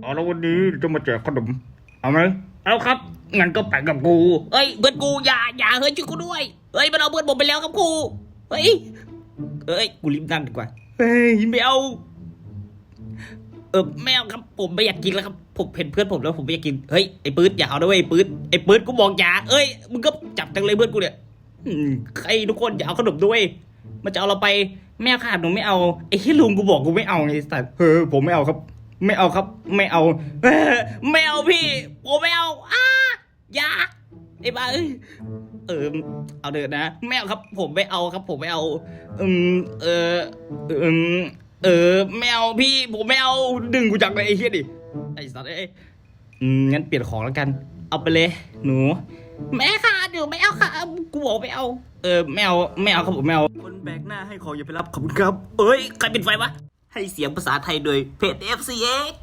เอาแล้ววันนี้จะมาแจกขนม เอาไหมเอาครับ งั้นก็ไปกับกูเฮ้ยเพื่อนกูอย่าอย่าเฮ้ยช่วยกูด้วย เฮ้ยมันเอาเพื่อนผมไปแล้วครับครูเฮ้ยเฮ้ยกูรีบนั่งดีกว่า เฮ้ยไม่เอา เออไม่เอาครับผมไม่อยากกินแล้วครับผมเห็นเพื่อนผมแล้วผมไม่อยากกิน เฮ้ยไอ้ปื๊ดอย่าเอาด้วยไอ้ปื๊ดไอ้ปื๊ดกูบอกอย่าเอ้ยมึงก็จับจังเลยเพื่อนกูเนี่ยอืมใครทุกคนอย่าเอาขนมด้วย มันจะเอาเราไปแม่ขาดหนูไม่เอาไอ้ที่ลุงกูบอกกูไม่เอาไงไอ้สัตว์เออผมไม่เอาครับ ไม่เอาครับ ไม่เอา ไม่เอาพี่ผมไม่เอาอ้าอย่าไอ้บ้าเอ้ยเออเอาเดินนะไม่เอาครับ ผมไม่เอาครับ ผมไม่เอาอืมเอออืมเออไม่เอาพี่ผมไม่เอาดึงกูจังเลยไอ้เหี้ยดิไอ้สัตว์เอ้ยอืมงั้นเปลี่ยนของแล้วกัน เอาไปเลย หนู แม่ค่ะเดี๋ยวไม่เอาค่ะกูบอกไม่เอา เออไม่เอาไม่เอาครับผมไม่เอาคนแบกหน้าให้ของอย่าไปรับขอบคุณครับ เอ้ยใครเป็นไฟวะ ให้เสียงภาษาไทยโดยเพจ FCX